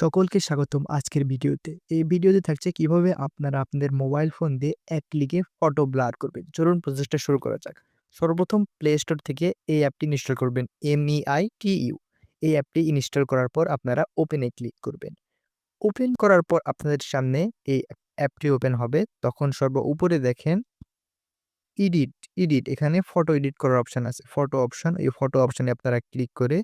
সকলকে স্বাগতম আজকের ভিডিওতে। এই ভিডিওতে থাকছে কীভাবে আপনারা আপনাদের মোবাইল ফোন দিয়ে এক ক্লিকে ফটো ব্লার করবেন। চলুন প্রসেসটা শুরু করা যাক। সর্বপ্রথম প্লে স্টোর থেকে এই অ্যাপটি ইনস্টল করবেন এম-ই-আই-টি-ইউ। এই অ্যাপটি ইনস্টল করার পর আপনারা ওপেনে ক্লিক করবেন। ওপেন করার পর আপনাদের সামনে এই অ্যাপটি ওপেন হবে। তখন সর্ব উপরে দেখেন এডিট, এডিট এখানে ফটো এডিট করার অপশান আছে। ফটো অপশন, এই ফটো অপশানে আপনারা ক্লিক করে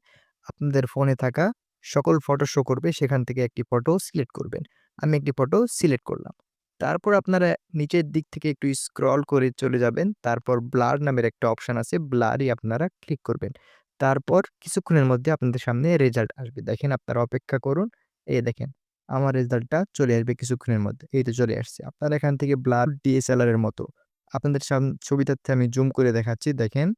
আপনাদের ফোনে থাকা সকল ফটো শো করবে, সেখান থেকে একটি ফটো সিলেক্ট করবেন। আমি একটি ফটো সিলেক্ট করলাম। তারপর আপনারা নিচের দিক থেকে একটু স্ক্রল করে চলে যাবেন। তারপর ব্লার নামের একটা অপশন আছে। ব্লারই আপনারা ক্লিক করবেন। তারপর কিছুক্ষণের মধ্যে আপনাদের সামনে রেজাল্ট আসবে। দেখেন আপনারা অপেক্ষা করুন। এই দেখেন, আমার রেজাল্টটা চলে আসবে কিছুক্ষণের মধ্যে। এই তো চলে আসছে। আপনারা এখান থেকে ব্লার ডিএসএলআর এর মতো আপনাদের ছবিটাতে আমি জুম করে দেখাচ্ছি দেখেন।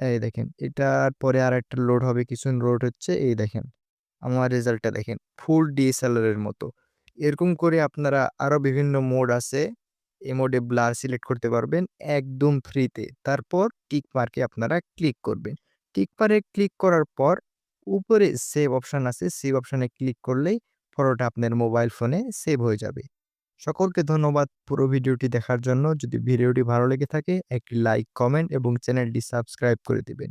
এই দেখেন, এটার পরে আরেকটা লোড হবে কিছুক্ষণ লোড হচ্ছে, এই দেখেন। আমার রেজাল্টটা দেখেন ফুল ডিএসএলআর এর মতো। এরকম করে আপনারা আরও বিভিন্ন মোড আছে। এই মোডে ব্লার সিলেক্ট করতে পারবেন, একদম ফ্রিতে। তারপর টিক মার্কে আপনারা ক্লিক করবেন। টিক মারে ক্লিক করার পর, উপরে সেভ অপশান আছে। সেভ অপশানে ক্লিক করলেই ফটোটা আপনার মোবাইল ফোনে সেভ হয়ে যাবে। সকলকে ধন্যবাদ পুরো ভিডিওটি দেখার জন্য। যদি ভিডিওটি ভালো লেগে থাকে একটি লাইক, কমেন্ট এবং চ্যানেলটি সাবস্ক্রাইব করে দিবেন।